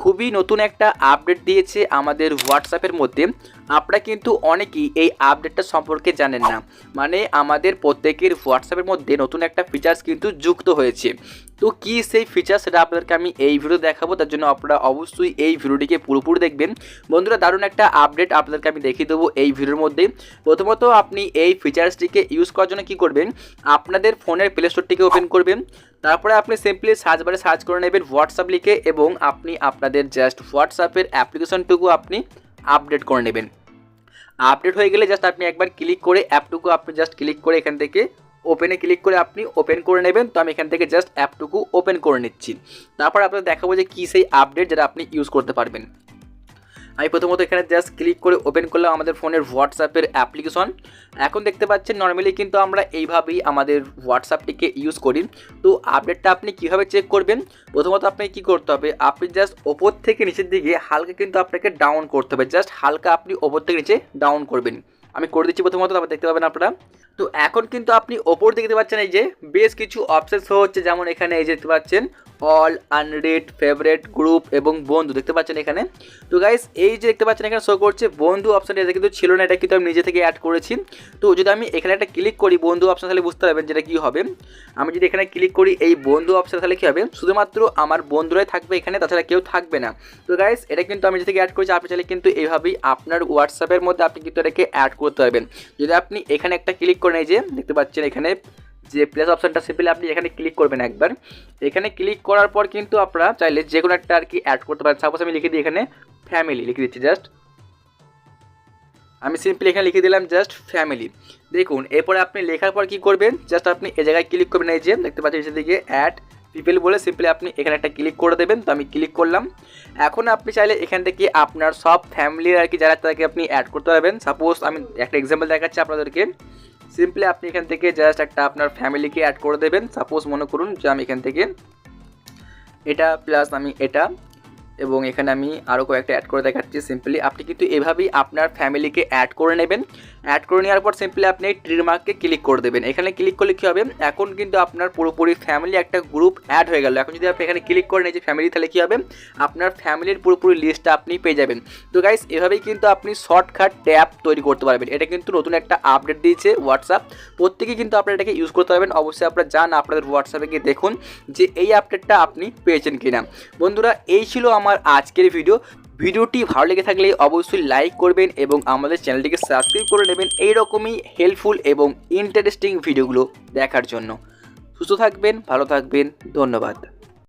খুবই নতুন একটা আপডেট দিয়েছে আমাদের হোয়াটসঅ্যাপের মধ্যে। আপনারা কিন্তু অনেকেই এই আপডেটটা সম্পর্কে জানেন না। মানে আমাদের প্রত্যেকের হোয়াটসঅ্যাপের মধ্যে নতুন একটা ফিচার্স কিন্তু যুক্ত হয়েছে। তো কী সেই ফিচার্স সেটা আপনাদেরকে আমি এই ভিডিও দেখাবো, তার জন্য আপনারা অবশ্যই এই ভিডিওটিকে পুরোপুরি দেখবেন। বন্ধুরা, দারুণ একটা আপডেট আপনাদেরকে আমি দেখিয়ে দেবো এই ভিডিওর মধ্যে। প্রথমত, আপনি এই ফিচার্সটিকে ইউজ করার জন্য কী করবেন? আপনাদের ফোনের প্লে স্টোরটিকে ওপেন করবেন। তারপরে আপনি সিম্পলি সার্চ বারে সার্চ করে নেবেন হোয়াটসঅ্যাপ লিখে এবং আপনি আপনাদের জাস্ট হোয়াটসঅ্যাপের অ্যাপ্লিকেশনটুকু আপনি আপডেট করে নেবেন। আপডেট হয়ে গেলে জাস্ট আপনি একবার ক্লিক করে অ্যাপটুকু আপনি জাস্ট ক্লিক করে এখান থেকে ওপেনে ক্লিক করে আপনি ওপেন করে নেবেন। তো আমি এখান থেকে জাস্ট অ্যাপটুকু ওপেন করে নিচ্ছি। তারপর আপনাদের দেখাবো যে কী সেই আপডেট যেটা আপনি ইউজ করতে পারবেন। আমি প্রথমত এখানে জাস্ট ক্লিক করে ওপেন করলাম আমাদের ফোনের হোয়াটসঅ্যাপের অ্যাপ্লিকেশন এখন দেখতে পাচ্ছেন নর্মালি কিন্তু আমরা এইভাবেই আমাদের হোয়াটসঅ্যাপটিকে ইউজ করি। তো আপডেটটা আপনি কীভাবে চেক করবেন? প্রথমত আপনাকে কী করতে হবে? আপনি জাস্ট ওপর থেকে নিচের দিকে হালকা কিন্তু আপনাকে ডাউন করতে হবে। জাস্ট হালকা আপনি ওপর থেকে নিচে ডাউন করবেন। আমি করে দিচ্ছি প্রথমত, তারপর দেখতে পাবেন আপনারা। তো এখন কিন্তু আপনি ওপর দেখতে পাচ্ছেন এই যে বেশ কিছু অপশান শো হচ্ছে, যেমন এখানে এই দেখতে পাচ্ছেন অল আনরেড ফেভারেট গ্রুপ এবং বন্ধু, দেখতে পাচ্ছেন এখানে? তো গাইস এই যে দেখতে পাচ্ছেন এখানে শো করছে বন্ধু অপশানটা এটা কিন্তু ছিল না, এটা কিন্তু আমি নিজে থেকে অ্যাড করেছি। তো যদি আমি এখানে একটা ক্লিক করি বন্ধু অপশান তাহলে বুঝতে পারবেন যেটা কী হবে। আমি যদি এখানে ক্লিক করি এই বন্ধু অপশান তাহলে কী হবে? শুধুমাত্র আমার বন্ধুরাই থাকবে এখানে, তাছাড়া কেউ থাকবে না। তো গাইস এটা কিন্তু আমি নিজে থেকে অ্যাড করেছি, আপনি চাইলে কিন্তু এইভাবেই আপনার হোয়াটসঅ্যাপের মধ্যে আপনি কিন্তু এটাকে অ্যাড করতে পারবেন। যদি আপনি এখানে একটা ক্লিক করেন, এই যে দেখতে পাচ্ছেন এখানে যে প্লেস অপশানটা সিম্পলি আপনি এখানে ক্লিক করবেন একবার। এখানে ক্লিক করার পর কিন্তু আপনারা চাইলে যে কোনো একটা আর কি অ্যাড করতে পারেন। সাপোজ আমি লিখে দিই এখানে ফ্যামিলি লিখে দিচ্ছি জাস্ট আমি সিম্পলি এখানে লিখে দিলাম জাস্ট ফ্যামিলি দেখুন, এরপরে আপনি লেখার পর কি করবেন? জাস্ট আপনি এ জায়গায় ক্লিক করবেন এই যে, দেখতে পাচ্ছেন সেদিকে অ্যাড পিপল বলে সিম্পলি আপনি এখানে একটা ক্লিক করে দেবেন। তো আমি ক্লিক করলাম। এখন আপনি চাইলে এখান থেকে আপনার সব ফ্যামিলির আর কি যারা তাদেরকে আপনি অ্যাড করতে পারবেন। সাপোজ আমি একটা এক্সাম্পল দেখাচ্ছি আপনাদেরকে। সিম্পলি আপনি এখান থেকে জাস্ট একটা আপনার ফ্যামিলিকে অ্যাড করে দেবেন। সাপোজ মনে করুন যে আমি এখান থেকে এটা প্লাস আমি এটা। এবং এখানে আমি আরও কয়েকটা অ্যাড করে দেখাচ্ছি সিম্পলি আপনি কিন্তু এভাবেই আপনার ফ্যামিলিকে অ্যাড করে নেবেন। অ্যাড করে নেওয়ার পর সিম্পলি আপনি এই ট্রির মার্ককে ক্লিক করে দেবেন। এখানে ক্লিক করলে কী হবে? এখন কিন্তু আপনার পুরোপুরি ফ্যামিলি একটা গ্রুপ অ্যাড হয়ে গেল। এখন যদি আপনি এখানে ক্লিক করেন এই যে ফ্যামিলি তাহলে কী হবে? আপনার ফ্যামিলির পুরোপুরি লিস্টটা আপনি পেয়ে যাবেন। তো গাইস এভাবেই কিন্তু আপনি শর্টকাট ট্যাব তৈরি করতে পারবেন। এটা কিন্তু নতুন একটা আপডেট দিয়েছে হোয়াটসঅ্যাপ প্রত্যেকেই কিন্তু আপনারা এটাকে ইউজ করতে পারবেন। অবশ্যই আপনারা যান, আপনাদের হোয়াটসঅ্যাপে গিয়ে দেখুন যে এই আপডেটটা আপনি পেয়েছেন কিনা। বন্ধুরা, এই ছিল আমার আজকের ভিডিও ভিডিওটি ভালো লেগে থাকলে অবশ্যই লাইক করবেন এবং আমাদের চ্যানেলটিকে সাবস্ক্রাইব করে নেবেন এই রকমই হেল্পফুল এবং ইন্টারেস্টিং ভিডিওগুলো দেখার জন্য। সুস্থ থাকবেন, ভালো থাকবেন, ধন্যবাদ।